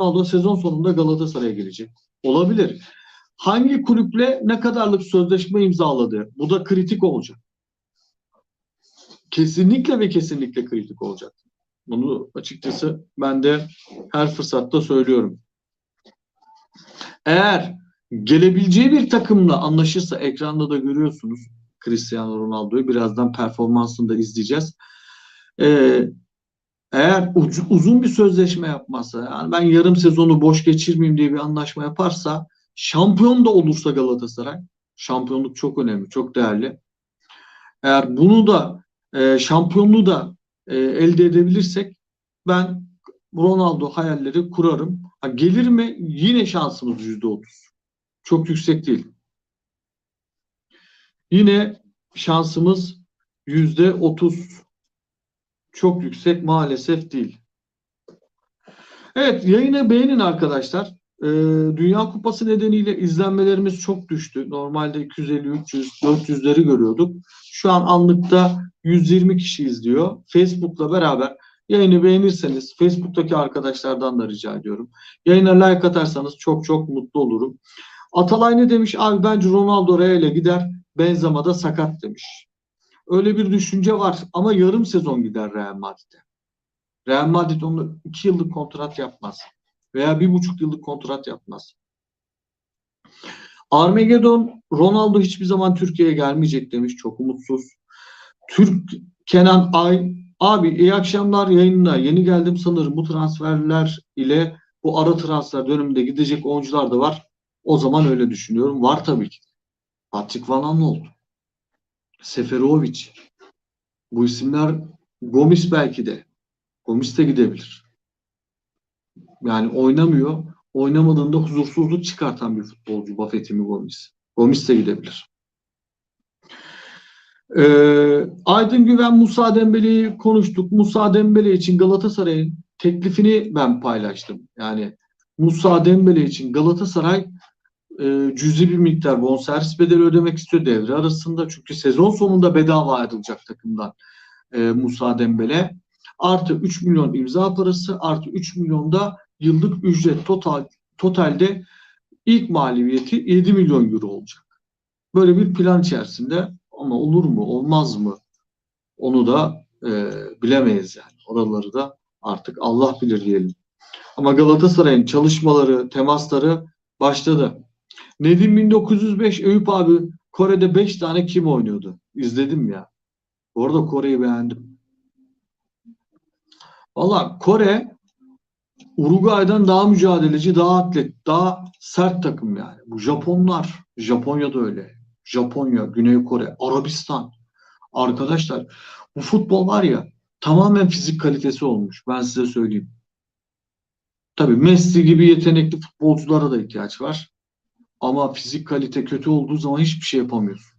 Ronaldo sezon sonunda Galatasaray'a gelecek. Olabilir. Hangi kulüple ne kadarlık sözleşme imzaladı? Bu da kritik olacak. Kesinlikle ve kesinlikle kritik olacak. Bunu açıkçası ben de her fırsatta söylüyorum. Eğer gelebileceği bir takımla anlaşırsa ekranda da görüyorsunuz Cristiano Ronaldo'yu birazdan performansını da izleyeceğiz. Ee, eğer ucu, uzun bir sözleşme yapmazsa yani ben yarım sezonu boş geçirmeyeyim diye bir anlaşma yaparsa şampiyon da olursa Galatasaray şampiyonluk çok önemli çok değerli. Eğer bunu da e, şampiyonluğu da e, elde edebilirsek ben Ronaldo hayalleri kurarım. Ha, gelir mi? Yine şansımız yüzde otuz. Çok yüksek değil. Yine şansımız yüzde otuz. Çok yüksek maalesef değil. Evet yayını beğenin arkadaşlar. Ee, Dünya Kupası nedeniyle izlenmelerimiz çok düştü. Normalde 250, 300, 400'leri görüyorduk. Şu an anlıkta 120 kişi izliyor. Facebook'la beraber yayını beğenirseniz Facebook'taki arkadaşlardan da rica ediyorum. Yayına like atarsanız çok çok mutlu olurum. Atalay ne demiş? Abi bence Ronaldo Real'e gider. Benzema da sakat demiş. Öyle bir düşünce var ama yarım sezon gider Real Madrid'e. Real Madrid onu iki yıllık kontrat yapmaz. Veya bir buçuk yıllık kontrat yapmaz. Armageddon Ronaldo hiçbir zaman Türkiye'ye gelmeyecek demiş. Çok umutsuz. Türk Kenan Ay abi iyi akşamlar yayında. Yeni geldim sanırım bu transferler ile bu ara transfer döneminde gidecek oyuncular da var. O zaman öyle düşünüyorum. Var tabii ki. Patrick Van Aanholt, Seferovic. Bu isimler Gomis belki de. Gomis de gidebilir. Yani oynamıyor. Oynamadığında huzursuzluk çıkartan bir futbolcu Buffett'i mi Gomis. Gomis de gidebilir. Ee, Aydın Güven Musa Dembele'yi konuştuk. Musa Dembele için Galatasaray'ın teklifini ben paylaştım. Yani Musa Dembele için Galatasaray e, cüzi bir miktar bonservis bedeli ödemek istiyor devre arasında. Çünkü sezon sonunda bedava ayrılacak takımdan e, Musa Dembele. Artı 3 milyon imza parası artı 3 milyon da yıllık ücret total totalde ilk maliyeti 7 milyon euro olacak. Böyle bir plan içerisinde ama olur mu olmaz mı onu da e, bilemeyiz yani. Oraları da artık Allah bilir diyelim. Ama Galatasaray'ın çalışmaları, temasları başladı. Nedim 1905 Eyüp abi Kore'de 5 tane kim oynuyordu? İzledim ya. Orada Kore'yi beğendim. Valla Kore Uruguay'dan daha mücadeleci, daha atlet, daha sert takım yani. Bu Japonlar, Japonya da öyle. Japonya, Güney Kore, Arabistan. Arkadaşlar bu futbol var ya tamamen fizik kalitesi olmuş. Ben size söyleyeyim. Tabii Messi gibi yetenekli futbolculara da ihtiyaç var. Ama fizik kalite kötü olduğu zaman hiçbir şey yapamıyorsun.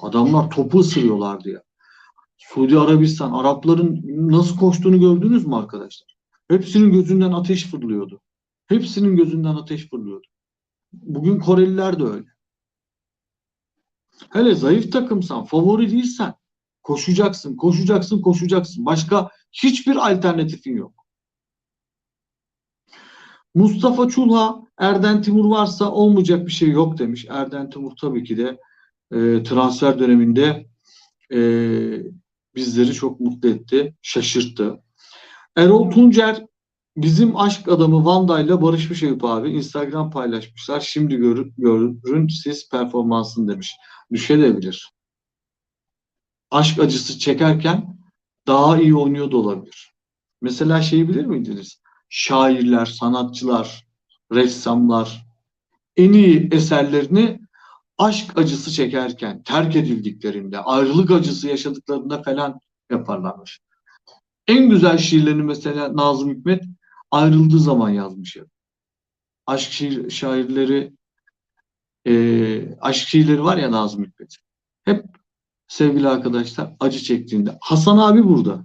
Adamlar topu ısırıyorlardı ya. Suudi Arabistan, Arapların nasıl koştuğunu gördünüz mü arkadaşlar? Hepsinin gözünden ateş fırlıyordu. Hepsinin gözünden ateş fırlıyordu. Bugün Koreliler de öyle. Hele zayıf takımsan, favori değilsen koşacaksın, koşacaksın, koşacaksın. Başka hiçbir alternatifin yok. Mustafa Çulha, Erden Timur varsa olmayacak bir şey yok demiş. Erden Timur tabii ki de e, transfer döneminde e, bizleri çok mutlu etti, şaşırttı. Erol Tuncer bizim aşk adamı Vanda ile barışmış Eyüp abi. Instagram paylaşmışlar. Şimdi görün, görün siz performansını demiş. Düşebilir. Aşk acısı çekerken daha iyi oynuyor da olabilir. Mesela şeyi bilir miydiniz? Şairler, sanatçılar, ressamlar en iyi eserlerini aşk acısı çekerken, terk edildiklerinde, ayrılık acısı yaşadıklarında falan yaparlarmış. En güzel şiirlerini mesela Nazım Hikmet ayrıldığı zaman yazmış. Aşk şiir, şairleri e, aşk şiirleri var ya Nazım Hikmet. Hep sevgili arkadaşlar acı çektiğinde. Hasan abi burada.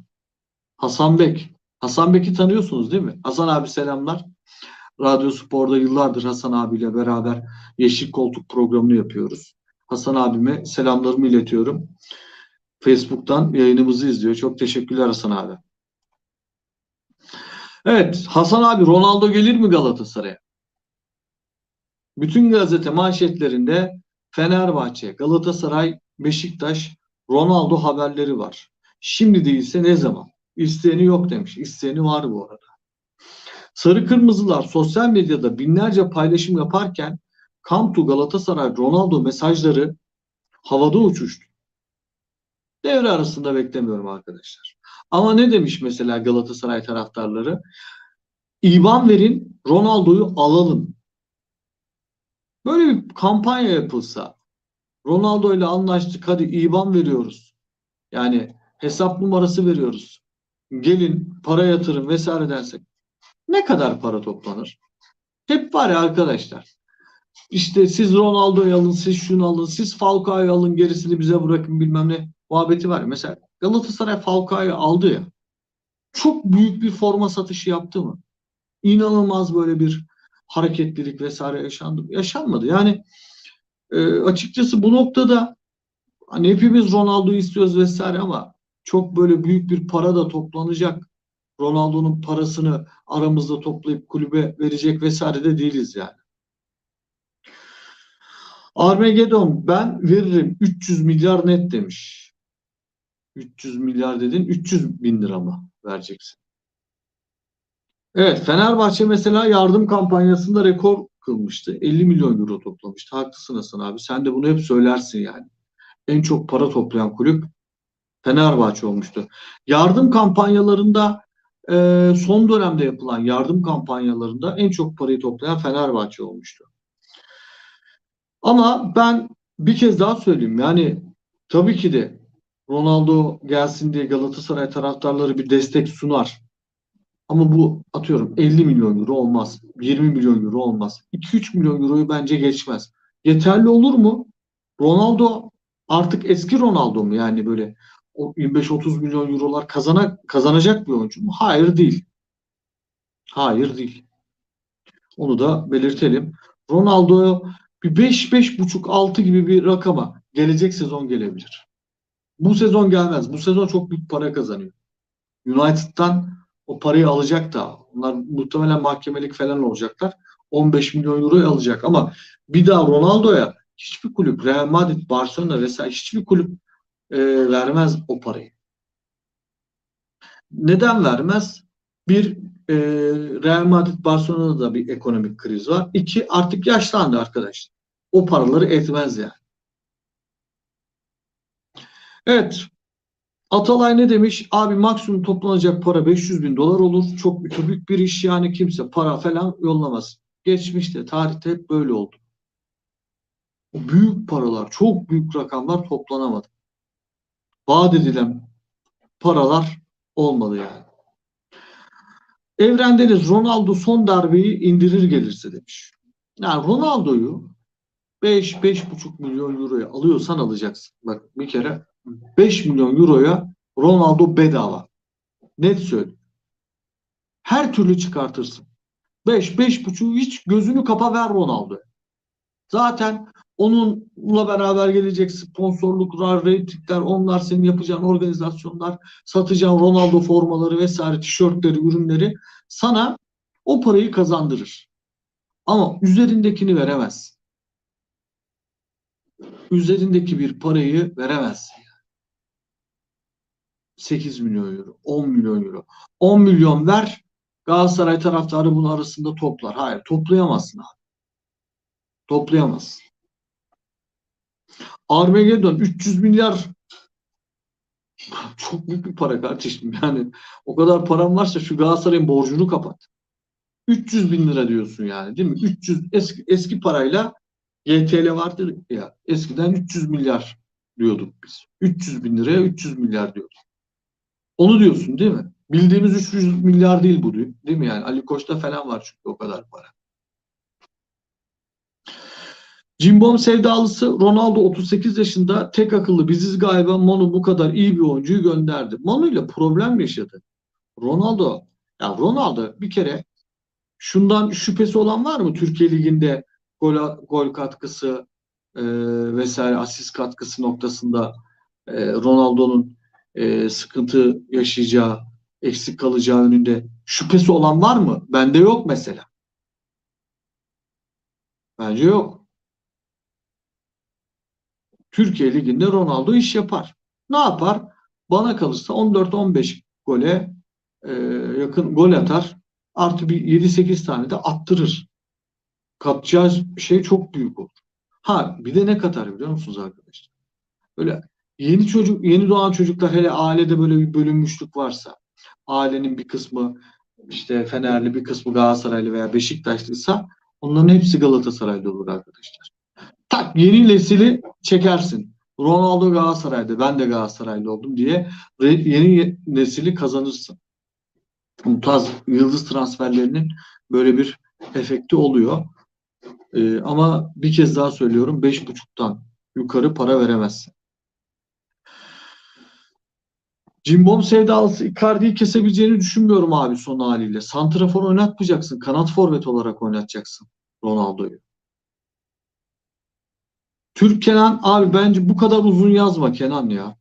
Hasan Bek. Hasan Bek'i tanıyorsunuz değil mi? Hasan abi selamlar. Radyo Spor'da yıllardır Hasan abiyle beraber Yeşil Koltuk programını yapıyoruz. Hasan abime selamlarımı iletiyorum. Facebook'tan yayınımızı izliyor. Çok teşekkürler Hasan abi. Evet Hasan abi Ronaldo gelir mi Galatasaray'a? Bütün gazete manşetlerinde Fenerbahçe, Galatasaray, Beşiktaş, Ronaldo haberleri var. Şimdi değilse ne zaman? İsteyeni yok demiş. İsteyeni var bu arada. Sarı Kırmızılar sosyal medyada binlerce paylaşım yaparken Come Galatasaray Ronaldo mesajları havada uçuştu. Devre arasında beklemiyorum arkadaşlar. Ama ne demiş mesela Galatasaray taraftarları? İban verin, Ronaldo'yu alalım. Böyle bir kampanya yapılsa, Ronaldo ile anlaştık, hadi İban veriyoruz. Yani hesap numarası veriyoruz. Gelin para yatırın vesaire dersek ne kadar para toplanır? Hep var ya arkadaşlar. İşte siz Ronaldo'yu alın, siz şunu alın, siz Falcao'yu alın, gerisini bize bırakın bilmem ne muhabbeti var. ya. Mesela Galatasaray Falcao'yu aldı ya. Çok büyük bir forma satışı yaptı mı? İnanılmaz böyle bir hareketlilik vesaire yaşandı. Yaşanmadı. Yani e, açıkçası bu noktada hani hepimiz Ronaldo'yu istiyoruz vesaire ama çok böyle büyük bir para da toplanacak. Ronaldo'nun parasını aramızda toplayıp kulübe verecek vesaire de değiliz yani. Armageddon ben veririm 300 milyar net demiş. 300 milyar dedin 300 bin lira mı vereceksin? Evet Fenerbahçe mesela yardım kampanyasında rekor kılmıştı. 50 milyon euro toplamıştı. Haklısın Hasan abi. Sen de bunu hep söylersin yani. En çok para toplayan kulüp Fenerbahçe olmuştu. Yardım kampanyalarında e, son dönemde yapılan yardım kampanyalarında en çok parayı toplayan Fenerbahçe olmuştu. Ama ben bir kez daha söyleyeyim. Yani tabii ki de Ronaldo gelsin diye Galatasaray taraftarları bir destek sunar. Ama bu atıyorum 50 milyon euro olmaz. 20 milyon euro olmaz. 2-3 milyon euroyu bence geçmez. Yeterli olur mu? Ronaldo artık eski Ronaldo mu? Yani böyle 25-30 milyon eurolar kazana, kazanacak bir oyuncu mu? Hayır değil. Hayır değil. Onu da belirtelim. Ronaldo bir 5-5,5-6 gibi bir rakama gelecek sezon gelebilir. Bu sezon gelmez. Bu sezon çok büyük para kazanıyor. United'dan o parayı alacak da. Onlar muhtemelen mahkemelik falan olacaklar. 15 milyon euroyu alacak ama bir daha Ronaldo'ya hiçbir kulüp Real Madrid, Barcelona vesaire hiçbir kulüp e, vermez o parayı. Neden vermez? Bir e, Real Madrid, Barcelona'da da bir ekonomik kriz var. İki artık yaşlandı arkadaşlar. O paraları etmez yani. Evet. Atalay ne demiş? Abi maksimum toplanacak para 500 bin dolar olur. Çok büyük bir iş yani kimse para falan yollamaz. Geçmişte, tarihte hep böyle oldu. O büyük paralar, çok büyük rakamlar toplanamadı. Vaat edilen paralar olmadı yani. Evrendeniz Ronaldo son darbeyi indirir gelirse demiş. Yani Ronaldo'yu 5-5,5 milyon euroya alıyorsan alacaksın. Bak bir kere 5 milyon euroya Ronaldo bedava. Net söyleyeyim. Her türlü çıkartırsın. 5 5,5 hiç gözünü kapa ver Ronaldo. Zaten onunla beraber gelecek sponsorluklar, reytingler, onlar senin yapacağın organizasyonlar, satacağın Ronaldo formaları vesaire, tişörtleri, ürünleri sana o parayı kazandırır. Ama üzerindekini veremez. Üzerindeki bir parayı veremezsin. 8 milyon euro, 10 milyon euro. 10 milyon ver, Galatasaray taraftarı bunun arasında toplar. Hayır, toplayamazsın abi. Toplayamazsın. Armageddon 300 milyar çok büyük bir para kardeşim. Yani o kadar param varsa şu Galatasaray'ın borcunu kapat. 300 bin lira diyorsun yani değil mi? 300 eski, eski parayla YTL vardır ya eskiden 300 milyar diyorduk biz. 300 bin liraya 300 milyar diyorduk. Onu diyorsun değil mi? Bildiğimiz 300 milyar değil bu değil mi yani? Ali Koç'ta falan var çünkü o kadar para. Cimbom sevdalısı Ronaldo 38 yaşında tek akıllı biziz galiba Manu bu kadar iyi bir oyuncuyu gönderdi. Manu ile problem yaşadı. Ronaldo ya Ronaldo bir kere şundan şüphesi olan var mı Türkiye Ligi'nde gol, gol katkısı e, vesaire asist katkısı noktasında e, Ronaldo'nun e, sıkıntı yaşayacağı, eksik kalacağı önünde şüphesi olan var mı? Bende yok mesela. Bence yok. Türkiye Ligi'nde Ronaldo iş yapar. Ne yapar? Bana kalırsa 14-15 gole e, yakın gol atar. Artı bir 7-8 tane de attırır. Katacağı şey çok büyük olur. Ha bir de ne katar biliyor musunuz arkadaşlar? Böyle yeni çocuk, yeni doğan çocuklar hele ailede böyle bir bölünmüşlük varsa, ailenin bir kısmı işte Fenerli, bir kısmı Galatasaraylı veya Beşiktaşlıysa onların hepsi Galatasaraylı olur arkadaşlar. Tak yeni nesili çekersin. Ronaldo Galatasaray'da, ben de Galatasaraylı oldum diye yeni nesili kazanırsın. Bu tarz yıldız transferlerinin böyle bir efekti oluyor. Ee, ama bir kez daha söylüyorum 5.5'tan yukarı para veremezsin. Cimbom sevdalısı Icardi'yi kesebileceğini düşünmüyorum abi son haliyle. Santrafor oynatmayacaksın. Kanat forvet olarak oynatacaksın Ronaldo'yu. Türk Kenan abi bence bu kadar uzun yazma Kenan ya.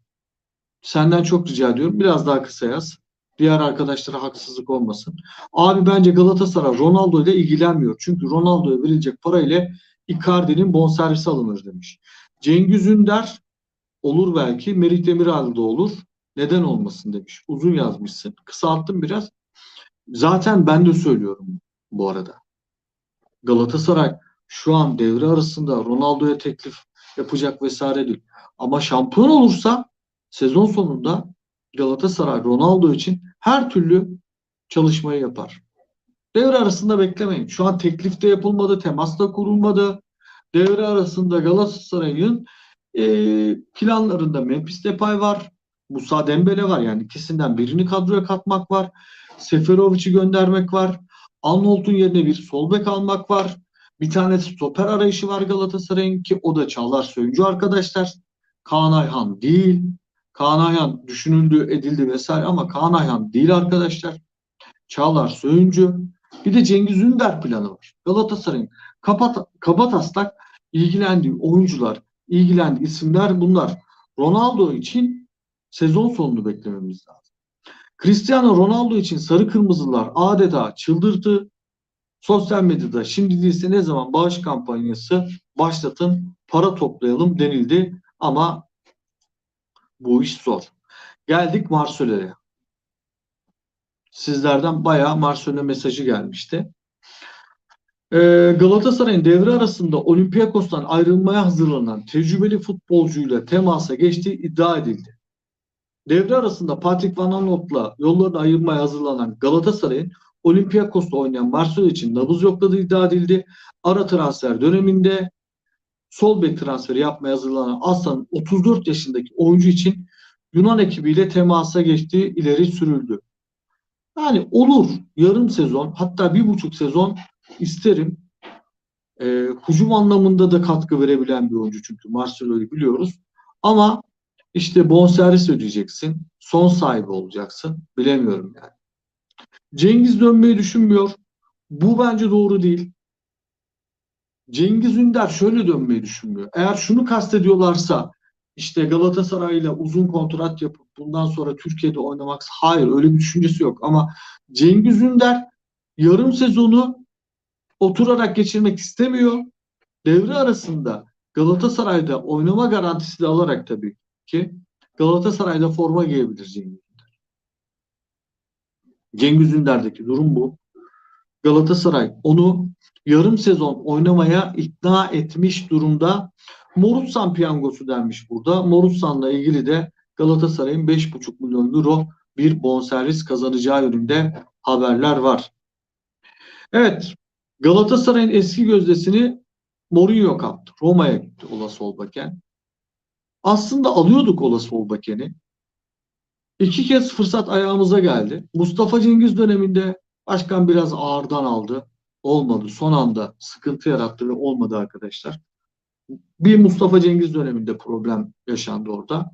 Senden çok rica ediyorum. Biraz daha kısa yaz. Diğer arkadaşlara haksızlık olmasın. Abi bence Galatasaray Ronaldo ile ilgilenmiyor. Çünkü Ronaldo'ya verilecek para ile Icardi'nin bonservisi alınır demiş. Cengiz Ünder olur belki. Merih Demiral da olur. Neden olmasın demiş. Uzun yazmışsın. Kısalttım biraz. Zaten ben de söylüyorum bu arada. Galatasaray şu an devre arasında Ronaldo'ya teklif yapacak vesaire değil. Ama şampiyon olursa sezon sonunda Galatasaray Ronaldo için her türlü çalışmayı yapar. Devre arasında beklemeyin. Şu an teklifte yapılmadı, temasta kurulmadı. Devre arasında Galatasaray'ın e, planlarında Memphis Depay var. Musa Dembele var. Yani ikisinden birini kadroya katmak var. Seferovic'i göndermek var. Arnold'un yerine bir sol bek almak var. Bir tane stoper arayışı var Galatasaray'ın ki o da Çağlar Söyüncü arkadaşlar. Kaan Ayhan değil. Kaan Ayhan düşünüldü, edildi vesaire ama Kaan Ayhan değil arkadaşlar. Çağlar Söyüncü. Bir de Cengiz Ünder planı var. Galatasaray'ın kapat, kaba taslak ilgilendiği oyuncular, ilgilendiği isimler bunlar. Ronaldo için sezon sonunu beklememiz lazım. Cristiano Ronaldo için sarı kırmızılar adeta çıldırdı. Sosyal medyada şimdi değilse ne zaman bağış kampanyası başlatın, para toplayalım denildi ama bu iş zor. Geldik Marsilyo'ya. Sizlerden bayağı Marsilyo mesajı gelmişti. Ee, Galatasaray'ın devre arasında Olympiakos'tan ayrılmaya hazırlanan tecrübeli futbolcuyla temasa geçtiği iddia edildi. Devre arasında Patrick Van Aanholt'la yollarını ayırmaya hazırlanan Galatasaray'ın Olympiakos'ta oynayan Marsilya için nabız yokladığı iddia edildi. Ara transfer döneminde sol bek transferi yapmaya hazırlanan Aslan'ın 34 yaşındaki oyuncu için Yunan ekibiyle temasa geçtiği ileri sürüldü. Yani olur yarım sezon hatta bir buçuk sezon isterim. E, hücum anlamında da katkı verebilen bir oyuncu çünkü Marcelo'yu biliyoruz. Ama işte bonservis ödeyeceksin. Son sahibi olacaksın. Bilemiyorum yani. Cengiz dönmeyi düşünmüyor. Bu bence doğru değil. Cengiz Ünder şöyle dönmeyi düşünmüyor. Eğer şunu kastediyorlarsa işte Galatasaray ile uzun kontrat yapıp bundan sonra Türkiye'de oynamak hayır öyle bir düşüncesi yok ama Cengiz Ünder yarım sezonu oturarak geçirmek istemiyor. Devre arasında Galatasaray'da oynama garantisi de alarak tabii ki Galatasaray'da forma giyebilir Cengiz. Cengiz Ünder'deki durum bu. Galatasaray onu yarım sezon oynamaya ikna etmiş durumda. Morutsan piyangosu denmiş burada. Morutsan'la ilgili de Galatasaray'ın 5,5 milyon euro bir bonservis kazanacağı yönünde haberler var. Evet, Galatasaray'ın eski gözdesini Mourinho kaptı. Roma'ya gitti Ola Solbakken. Aslında alıyorduk Ola Solbakken'i. İki kez fırsat ayağımıza geldi. Mustafa Cengiz döneminde başkan biraz ağırdan aldı. Olmadı. Son anda sıkıntı yarattı ve olmadı arkadaşlar. Bir Mustafa Cengiz döneminde problem yaşandı orada.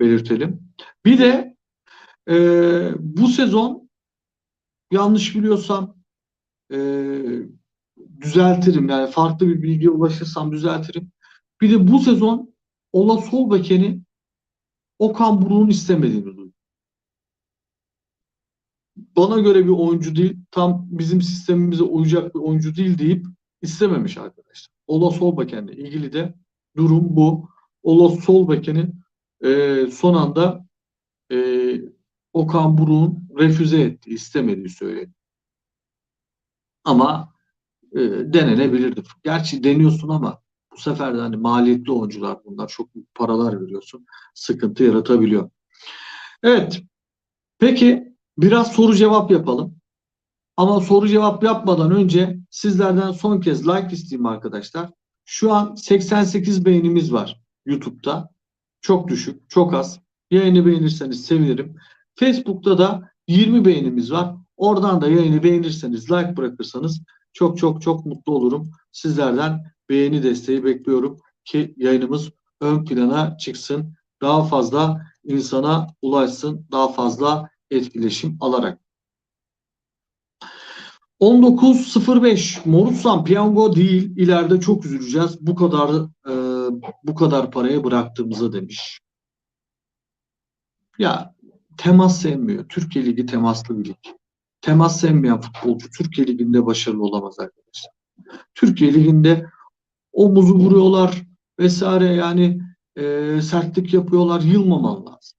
Belirtelim. Bir de e, bu sezon yanlış biliyorsam e, düzeltirim. Yani farklı bir bilgiye ulaşırsam düzeltirim. Bir de bu sezon Ola Solbaken'i Okan Buruk'un istemediğini. Bana göre bir oyuncu değil, tam bizim sistemimize uyacak bir oyuncu değil deyip istememiş arkadaşlar. Ola Solbaken'le ilgili de durum bu. Ola Solbaken'in e, son anda e, Okan Buruk'un refüze etti, istemediği söyledi. Ama e, denenebilirdi. Gerçi deniyorsun ama bu sefer de hani maliyetli oyuncular bunlar. Çok paralar veriyorsun. Sıkıntı yaratabiliyor. Evet. Peki biraz soru cevap yapalım. Ama soru cevap yapmadan önce sizlerden son kez like isteyeyim arkadaşlar. Şu an 88 beğenimiz var YouTube'da. Çok düşük, çok az. Yayını beğenirseniz sevinirim. Facebook'ta da 20 beğenimiz var. Oradan da yayını beğenirseniz, like bırakırsanız çok çok çok mutlu olurum. Sizlerden beğeni desteği bekliyorum ki yayınımız ön plana çıksın. Daha fazla insana ulaşsın. Daha fazla etkileşim alarak. 19.05 Morutsan piyango değil ileride çok üzüleceğiz bu kadar e, bu kadar paraya bıraktığımıza demiş. Ya temas sevmiyor. Türkiye Ligi temaslı bir lig. Temas sevmeyen futbolcu Türkiye Ligi'nde başarılı olamaz arkadaşlar. Türkiye Ligi'nde omuzu vuruyorlar vesaire yani e, sertlik yapıyorlar. Yılmaman lazım.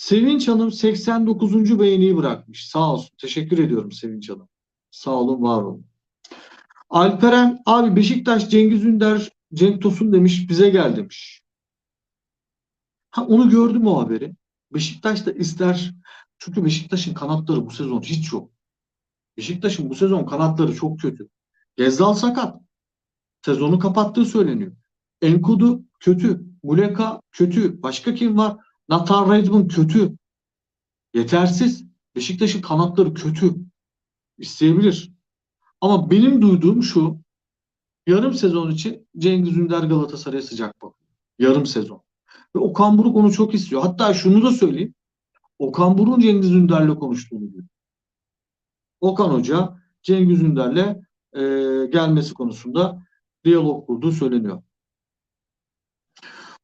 Sevinç Hanım 89. beğeniyi bırakmış. Sağ olsun. Teşekkür ediyorum Sevinç Hanım. Sağ olun, var olun. Alperen abi Beşiktaş Cengiz Ünder Cenk Tosun demiş bize gel demiş. Ha onu gördüm o haberi. Beşiktaş da ister çünkü Beşiktaş'ın kanatları bu sezon hiç yok. Beşiktaş'ın bu sezon kanatları çok kötü. Gezzal sakat. Sezonu kapattığı söyleniyor. Enkudu kötü. Muleka kötü. Başka kim var? Nathan Redmond kötü. Yetersiz. Beşiktaş'ın kanatları kötü. İsteyebilir. Ama benim duyduğum şu yarım sezon için Cengiz Ünder Galatasaray'a sıcak bakıyor. Yarım sezon. Ve Okan Buruk onu çok istiyor. Hatta şunu da söyleyeyim. Okan Buruk'un Cengiz Ünder'le konuştuğunu diyor. Okan Hoca Cengiz Ünder'le e, gelmesi konusunda diyalog kurduğu söyleniyor.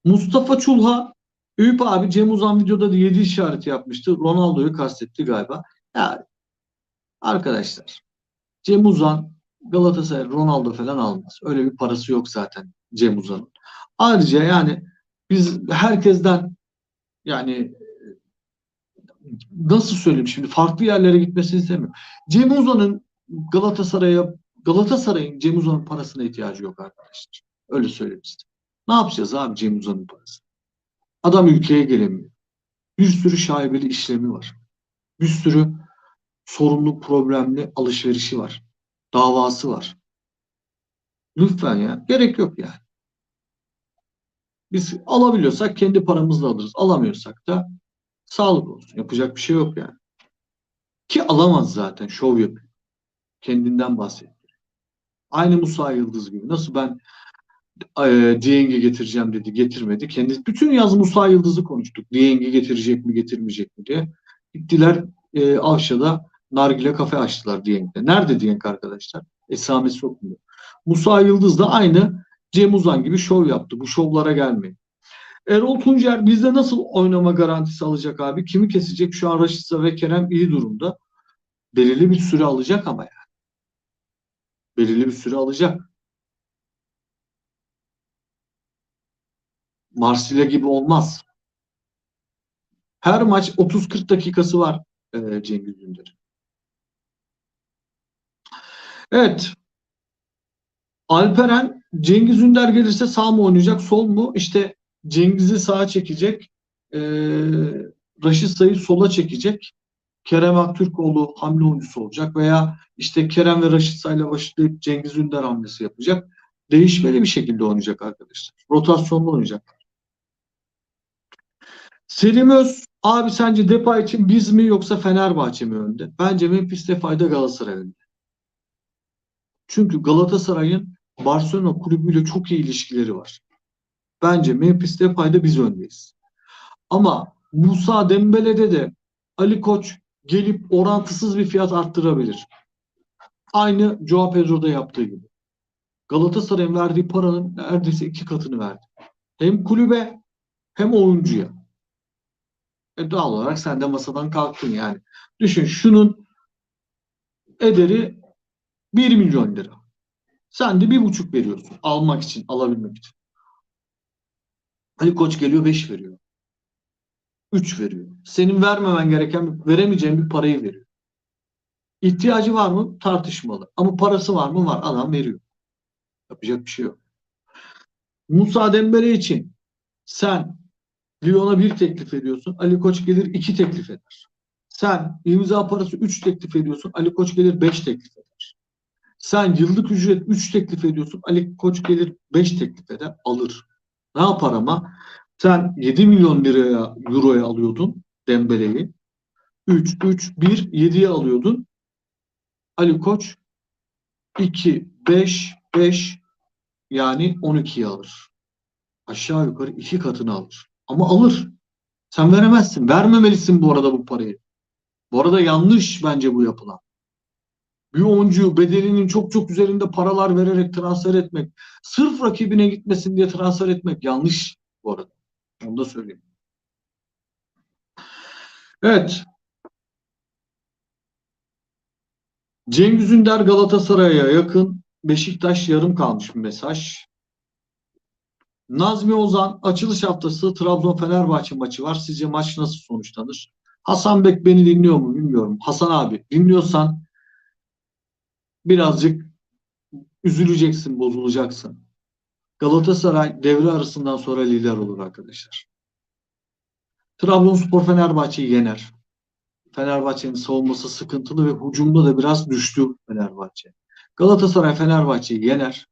Mustafa Çulha Eyüp abi Cem Uzan videoda da 7 işareti yapmıştı. Ronaldo'yu kastetti galiba. Ya arkadaşlar Cem Uzan Galatasaray Ronaldo falan almaz. Öyle bir parası yok zaten Cem Uzan'ın. Ayrıca yani biz herkesten yani nasıl söyleyeyim şimdi farklı yerlere gitmesini istemiyorum. Cem Uzan'ın Galatasaray'a Galatasaray'ın Cem Uzan'ın parasına ihtiyacı yok arkadaşlar. Öyle söyleyeyim. Ne yapacağız abi Cem Uzan'ın parası? Adam ülkeye gelemiyor. Bir sürü şaibeli işlemi var. Bir sürü sorunlu, problemli alışverişi var. Davası var. Lütfen ya. Gerek yok yani. Biz alabiliyorsak kendi paramızla alırız. Alamıyorsak da sağlık olsun. Yapacak bir şey yok yani. Ki alamaz zaten. Şov yapıyor. Kendinden bahsediyor. Aynı Musa Yıldız gibi. Nasıl ben e, Dieng'i getireceğim dedi. Getirmedi. Kendi bütün yaz Musa Yıldız'ı konuştuk. Dieng'i getirecek mi getirmeyecek mi diye. Gittiler e, Avşa'da nargile kafe açtılar Dieng'de. Nerede Dieng arkadaşlar? Esamesi yok mu? Musa Yıldız da aynı Cem Uzan gibi şov yaptı. Bu şovlara gelmeyin. Erol Tuncer bizde nasıl oynama garantisi alacak abi? Kimi kesecek? Şu an Raşitsa ve Kerem iyi durumda. Belirli bir süre alacak ama yani. Belirli bir süre alacak. Marsilya gibi olmaz. Her maç 30-40 dakikası var e, Cengiz Ünder. Evet. Alperen Cengiz Ünder gelirse sağ mı oynayacak, sol mu? İşte Cengiz'i sağa çekecek. E, Raşit Say'ı sola çekecek. Kerem Aktürkoğlu hamle oyuncusu olacak veya işte Kerem ve Raşit Say'la başlayıp Cengiz Ünder hamlesi yapacak. Değişmeli bir şekilde oynayacak arkadaşlar. Rotasyonlu oynayacak. Selim Öz abi sence Depay için biz mi yoksa Fenerbahçe mi önde? Bence Memphis Depay'da Galatasaray önde. Çünkü Galatasaray'ın Barcelona kulübüyle çok iyi ilişkileri var. Bence Memphis Depay'da biz öndeyiz. Ama Musa Dembele'de de Ali Koç gelip orantısız bir fiyat arttırabilir. Aynı Joao Pedro'da yaptığı gibi. Galatasaray'ın verdiği paranın neredeyse iki katını verdi. Hem kulübe hem oyuncuya. E doğal olarak sen de masadan kalktın yani. Düşün şunun ederi 1 milyon lira. Sen de bir buçuk veriyorsun almak için, alabilmek için. Ali Koç geliyor 5 veriyor. 3 veriyor. Senin vermemen gereken, veremeyeceğin bir parayı veriyor. İhtiyacı var mı? Tartışmalı. Ama parası var mı? Var. Adam veriyor. Yapacak bir şey yok. Musa Dembele için sen Lyon'a bir teklif ediyorsun. Ali Koç gelir iki teklif eder. Sen imza parası 3 teklif ediyorsun. Ali Koç gelir 5 teklif eder. Sen yıllık ücret 3 teklif ediyorsun. Ali Koç gelir 5 teklif eder. Alır. Ne yapar ama? Sen 7 milyon liraya, euroya alıyordun Dembele'yi. 3, 3, 1, 7'ye alıyordun. Ali Koç 2, 5, 5 yani 12'yi alır. Aşağı yukarı iki katını alır. Ama alır. Sen veremezsin. Vermemelisin bu arada bu parayı. Bu arada yanlış bence bu yapılan. Bir oyuncu bedelinin çok çok üzerinde paralar vererek transfer etmek, sırf rakibine gitmesin diye transfer etmek yanlış bu arada. Onu da söyleyeyim. Evet. Cengiz Ünder Galatasaray'a yakın. Beşiktaş yarım kalmış bir mesaj. Nazmi Ozan açılış haftası Trabzon Fenerbahçe maçı var. Sizce maç nasıl sonuçlanır? Hasan Bek beni dinliyor mu bilmiyorum. Hasan abi dinliyorsan birazcık üzüleceksin, bozulacaksın. Galatasaray devre arasından sonra lider olur arkadaşlar. Trabzonspor Fenerbahçe'yi yener. Fenerbahçe'nin savunması sıkıntılı ve hücumda da biraz düştü Fenerbahçe. Galatasaray Fenerbahçe'yi yener.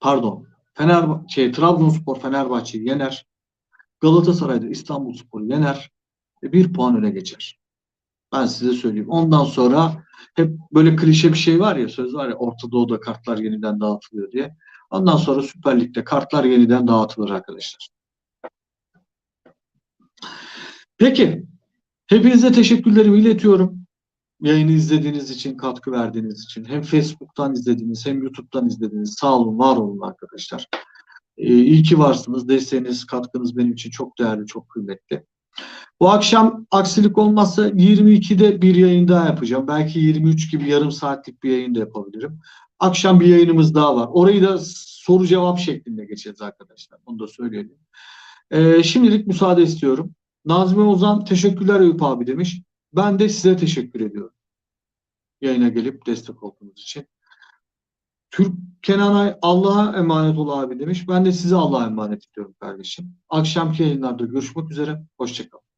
Pardon. Fenerbahçe, şey, Trabzonspor Fenerbahçe'yi yener. Galatasaray da İstanbulspor'u yener ve bir puan öne geçer. Ben size söyleyeyim. Ondan sonra hep böyle klişe bir şey var ya söz var ya Orta Doğu'da kartlar yeniden dağıtılıyor diye. Ondan sonra Süper Lig'de kartlar yeniden dağıtılır arkadaşlar. Peki. Hepinize teşekkürlerimi iletiyorum. Yayını izlediğiniz için, katkı verdiğiniz için. Hem Facebook'tan izlediğiniz hem YouTube'dan izlediğiniz. Sağ olun, var olun arkadaşlar. Ee, iyi ki varsınız. Desteğiniz, katkınız benim için çok değerli, çok kıymetli. Bu akşam aksilik olmazsa 22'de bir yayın daha yapacağım. Belki 23 gibi yarım saatlik bir yayın da yapabilirim. Akşam bir yayınımız daha var. Orayı da soru cevap şeklinde geçeceğiz arkadaşlar. Onu da söyleyelim. Ee, şimdilik müsaade istiyorum. Nazmi Ozan teşekkürler Eyüp abi demiş. Ben de size teşekkür ediyorum. Yayına gelip destek olduğunuz için. Türk Kenanay Allah'a emanet ol abi demiş. Ben de size Allah'a emanet ediyorum kardeşim. Akşamki yayınlarda görüşmek üzere. Hoşçakalın.